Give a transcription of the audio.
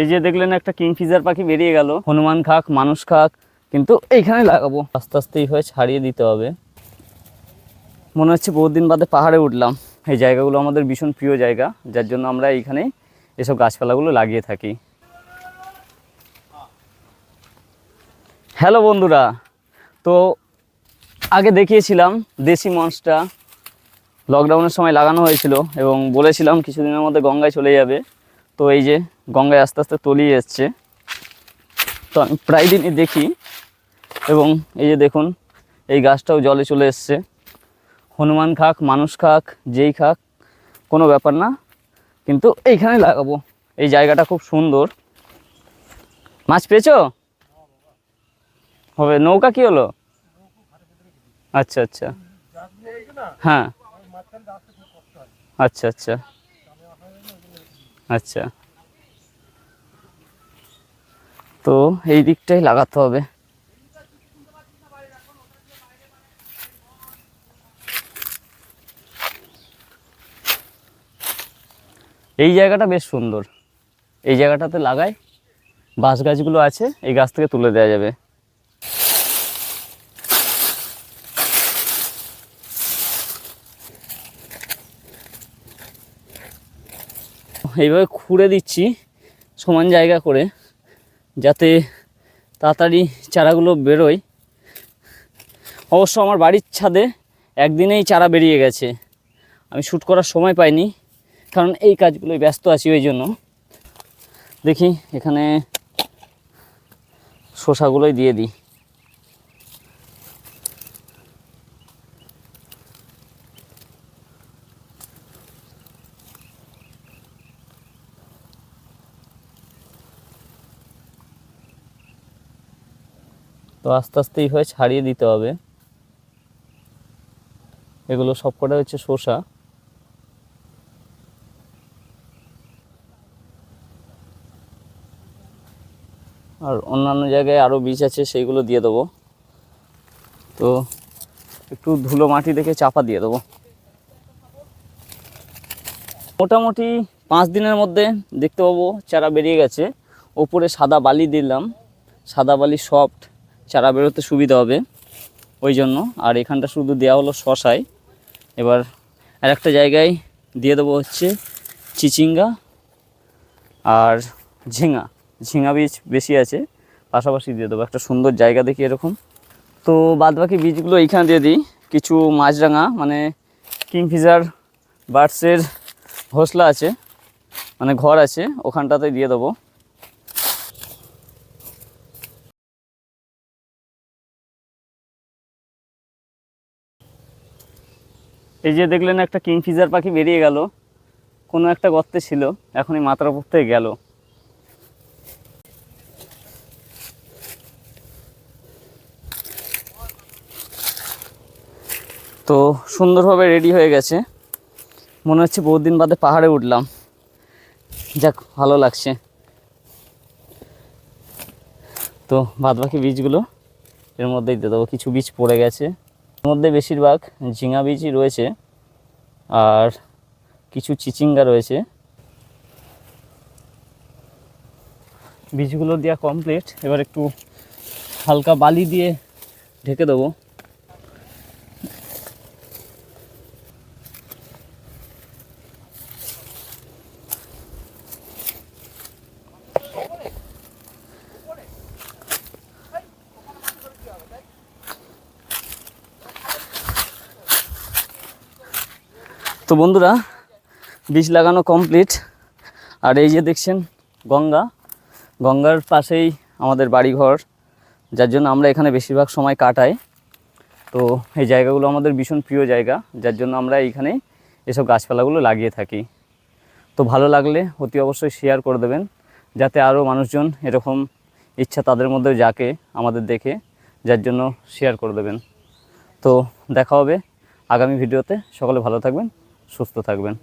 এই যে দেখলেন একটা কিংফিজার পাখি বেরিয়ে গেল। হনুমান খাক, মানুষ খাক, কিন্তু এইখানে লাগাবো। আস্তে আস্তে এইভাবে ছাড়িয়ে দিতে হবে। মনে হচ্ছে বহুদিন বাদে পাহাড়ে উঠলাম। এই জায়গাগুলো আমাদের ভীষণ প্রিয় জায়গা, যার জন্য আমরা এইখানে এসব গাছপালাগুলো লাগিয়ে থাকি। হ্যালো বন্ধুরা, তো আগে দেখিয়েছিলাম দেশি মঞ্চটা লকডাউনের সময় লাগানো হয়েছিল এবং বলেছিলাম কিছুদিনের মধ্যে গঙ্গায় চলে যাবে। তো এই যে গঙ্গায় আস্তে আস্তে তলিয়ে এসছে। তো আমি প্রায় দিনই দেখি এবং এই যে দেখুন, এই গাছটাও জলে চলে এসছে। হনুমান খাক, মানুষ খাক, যেই খাক, কোনো ব্যাপার না। কিন্তু এইখানে লাগাবো। এই জায়গাটা খুব সুন্দর। মাছ পেয়েছ? হবে, নৌকা কি হলো? আচ্ছা আচ্ছা। হ্যাঁ। আচ্ছা আচ্ছা। আচ্ছা। তো এই দিকটাই লাগাতে হবে। এই জায়গাটা বেশ সুন্দর। এই জায়গাটাতে লাগাই, বাঁশ গাছগুলো আছে, এই গাছ থেকে তুলে দেওয়া যাবে। এইভাবে খুঁড়ে দিচ্ছি, সমান জায়গা করে। যাতে তাড়াতাড়ি চারাগুলো বেরোয়। অবশ্য আমার বাড়ির ছাদে একদিনেই চারা বেরিয়ে গেছে। আমি শ্যুট করার সময় পাইনি, কারণ এই কাজগুলোই ব্যস্ত আছি ওই জন্য। দেখি এখানে শসাগুলোই দিয়ে দিই। তো আস্তে আস্তে এইভাবে ছাড়িয়ে দিতে হবে। এগুলো সবকটা হচ্ছে শসা। আর অন্যান্য জায়গায় আরও বীজ আছে, সেইগুলো দিয়ে দেবো। তো একটু ধুলো মাটি দেখে চাপা দিয়ে দেবো। মোটামুটি পাঁচ দিনের মধ্যে দেখতে পাবো, চারা বেরিয়ে গেছে। ওপরে সাদা বালি দিলাম। সাদা বালি সফট চারা বেরোতে সুবিধা হবে ওই জন্য। আর এখানটা শুধু দেওয়া হলো শশায়। এবার আর একটা জায়গায় দিয়ে দেবো হচ্ছে চিচিঙ্গা আর ঝিঙা। ঝিঙা বীজ বেশি আছে, পাশাপাশি দিয়ে দেবো। একটা সুন্দর জায়গা দেখি এরকম। তো বাদবাকি বীজগুলো এইখানে দিয়ে দিই। কিছু মাছরাঙা মানে কিংফিজার বার্ডসের ঘোসলা আছে মানে ঘর আছে, ওখানটাতে দিয়ে দেবো। এই যে দেখলেন একটা কিংফিজার পাখি বেরিয়ে গেল। কোনো একটা গর্তে ছিল এখন এই মাথার উপর থেকে গেল। তো সুন্দরভাবে রেডি হয়ে গেছে। মনে হচ্ছে বহুদিন বাদে পাহাড়ে উঠলাম। যাক, ভালো লাগছে। তো বাদবাকি বীজগুলো এর মধ্যেই দিয়ে দেবো। কিছু বীজ পড়ে গেছে। মধ্যে বেশিরভাগ ঝিঙা বীজই রয়েছে আর কিছু চিচিঙ্গা রয়েছে। বীজগুলো দেওয়া কমপ্লিট এবার একটু হালকা বালি দিয়ে ঢেকে দেবো। তো বন্ধুরা, বীজ লাগানো কমপ্লিট আর এই যে দেখছেন গঙ্গা, গঙ্গার পাশেই আমাদের বাড়িঘর, যার জন্য আমরা এখানে বেশিরভাগ সময় কাটাই। তো এই জায়গাগুলো আমাদের ভীষণ প্রিয় জায়গা, যার জন্য আমরা এইখানে এসব গাছপালাগুলো লাগিয়ে থাকি। তো ভালো লাগলে অতি অবশ্যই শেয়ার করে দেবেন, যাতে আরও মানুষজন এরকম ইচ্ছা তাদের মধ্যে যাকে আমাদের দেখে, যার জন্য শেয়ার করে দেবেন। তো দেখা হবে আগামী ভিডিওতে সকলে ভালো থাকবেন। সুস্থ থাকবেন।